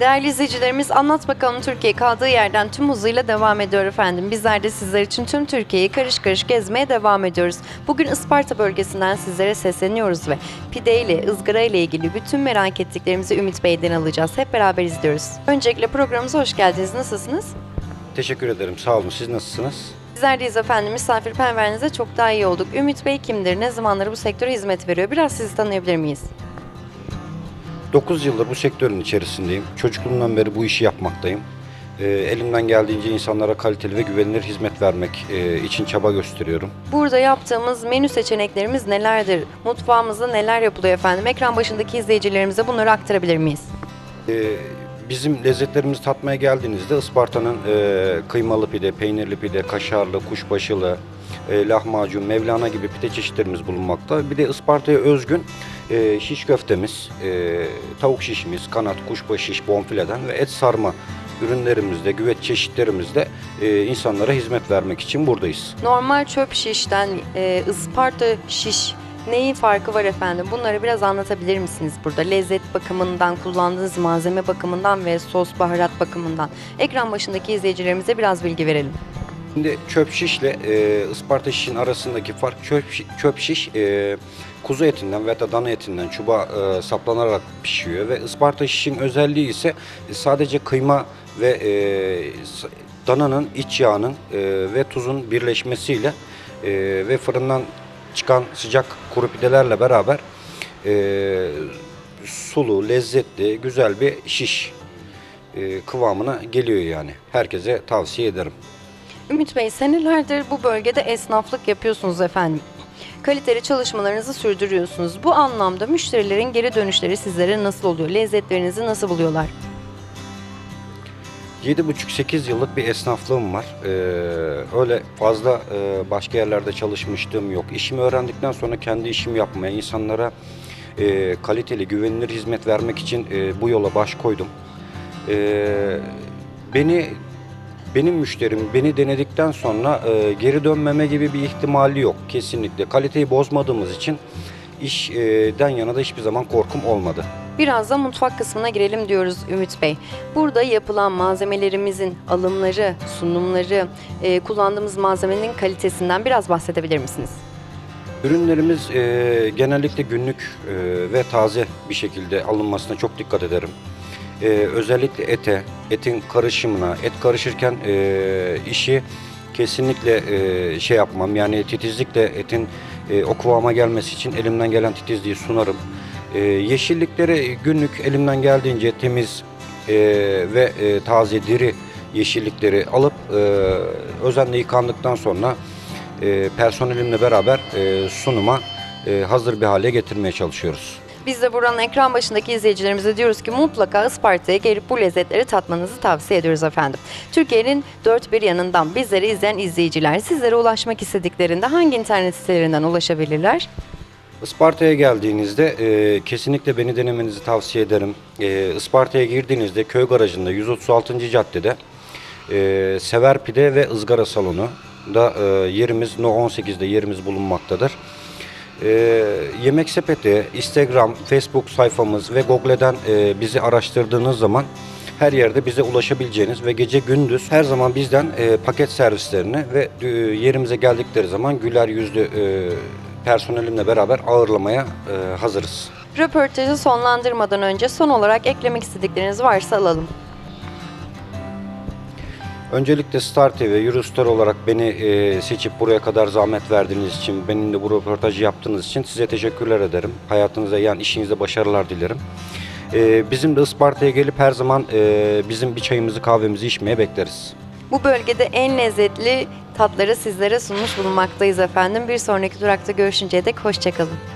Değerli izleyicilerimiz Anlat Bakalım Türkiye kaldığı yerden tüm hızıyla devam ediyor efendim. Bizler de sizler için tüm Türkiye'yi karış karış gezmeye devam ediyoruz. Bugün Isparta bölgesinden sizlere sesleniyoruz ve pide ile ızgara ile ilgili bütün merak ettiklerimizi Ümit Bey'den alacağız. Hep beraber izliyoruz. Öncelikle programımıza hoş geldiniz. Nasılsınız? Teşekkür ederim. Sağ olun. Siz nasılsınız? Bizler deyiz efendim. Misafirperverliğinize çok daha iyi olduk. Ümit Bey kimdir? Ne zamanları bu sektöre hizmet veriyor? Biraz sizi tanıyabilir miyiz? 9 yıldır bu sektörün içerisindeyim. Çocukluğumdan beri bu işi yapmaktayım. Ee, elimden geldiğince insanlara kaliteli ve güvenilir hizmet vermek e, için çaba gösteriyorum. Burada yaptığımız menü seçeneklerimiz nelerdir? Mutfağımızda neler yapılıyor efendim? Ekran başındaki izleyicilerimize bunları aktarabilir miyiz? Ee, bizim lezzetlerimizi tatmaya geldiğinizde Isparta'nın e, kıymalı pide, peynirli pide, kaşarlı, kuşbaşılı, e, lahmacun, mevlana gibi pide çeşitlerimiz bulunmakta. Bir de Isparta'ya özgün e, şiş köftemiz, e, tavuk şişimiz, kanat, kuşbaşı şiş, bonfileden ve et sarma ürünlerimizde, güveç çeşitlerimizde e, insanlara hizmet vermek için buradayız. Normal çöp şişten e, Isparta şiş neyin farkı var efendim? Bunları biraz anlatabilir misiniz burada? Lezzet bakımından, kullandığınız malzeme bakımından ve sos baharat bakımından. Ekran başındaki izleyicilerimize biraz bilgi verelim. Şimdi çöp şişle e, Isparta şişin arasındaki fark çöp, çöp şiş e, kuzu etinden veya da dana etinden çubuğa e, saplanarak pişiyor ve Isparta şişin özelliği ise sadece kıyma ve e, dananın iç yağının e, ve tuzun birleşmesiyle e, ve fırından çıkan sıcak kuru pidelerle beraber e, sulu, lezzetli, güzel bir şiş e, kıvamına geliyor yani. Herkese tavsiye ederim. Ümit Bey senelerdir bu bölgede esnaflık yapıyorsunuz efendim. Kaliteli çalışmalarınızı sürdürüyorsunuz. Bu anlamda müşterilerin geri dönüşleri sizlere nasıl oluyor? Lezzetlerinizi nasıl buluyorlar? 7,5-8 yıllık bir esnaflığım var. Ee, öyle fazla e, başka yerlerde çalışmışlığım yok. İşimi öğrendikten sonra kendi işimi yapmaya, insanlara e, kaliteli, güvenilir hizmet vermek için e, bu yola baş koydum. Ee, beni benim müşterim beni denedikten sonra e, geri dönmeme gibi bir ihtimali yok kesinlikle. Kaliteyi bozmadığımız için işten yana da hiçbir zaman korkum olmadı. Biraz da mutfak kısmına girelim diyoruz Ümit Bey. Burada yapılan malzemelerimizin alımları, sunumları, e, kullandığımız malzemenin kalitesinden biraz bahsedebilir misiniz? Ürünlerimiz e, genellikle günlük e, ve taze bir şekilde alınmasına çok dikkat ederim. E, özellikle ete, etin karışımına, et karışırken e, işi kesinlikle e, şey yapmam. Yani titizlikle etin e, o kıvama gelmesi için elimden gelen titizliği sunarım. E, yeşillikleri günlük elimden geldiğince temiz e, ve e, taze diri yeşillikleri alıp e, özenle yıkandıktan sonra e, personelimle beraber e, sunuma e, hazır bir hale getirmeye çalışıyoruz. Biz de buranın ekran başındaki izleyicilerimize diyoruz ki mutlaka Isparta'ya gelip bu lezzetleri tatmanızı tavsiye ediyoruz efendim. Türkiye'nin dört bir yanından bizleri izleyen izleyiciler sizlere ulaşmak istediklerinde hangi internet sitelerinden ulaşabilirler? Isparta'ya geldiğinizde e, kesinlikle beni denemenizi tavsiye ederim. E, Isparta'ya girdiğinizde köy garajında 136. caddede e, Sever Pide ve ızgara salonu da e, yerimiz No 18'de yerimiz bulunmaktadır. E, Yemek Sepeti, Instagram, Facebook sayfamız ve Google'den e, bizi araştırdığınız zaman her yerde bize ulaşabileceğiniz ve gece gündüz her zaman bizden e, paket servislerini ve e, yerimize geldikleri zaman güler yüzlü e, personelimle beraber ağırlamaya e, hazırız. Röportajı sonlandırmadan önce son olarak eklemek istedikleriniz varsa alalım. Öncelikle Star TV, Eurostar olarak beni e, seçip buraya kadar zahmet verdiğiniz için, benimle bu röportajı yaptığınız için size teşekkürler ederim. Hayatınıza yani işinizde başarılar dilerim. E, bizim de Isparta'ya gelip her zaman e, bizim bir çayımızı kahvemizi içmeye bekleriz. Bu bölgede en lezzetli tatları sizlere sunmuş bulunmaktayız efendim. Bir sonraki durakta görüşünceye dek hoşçakalın.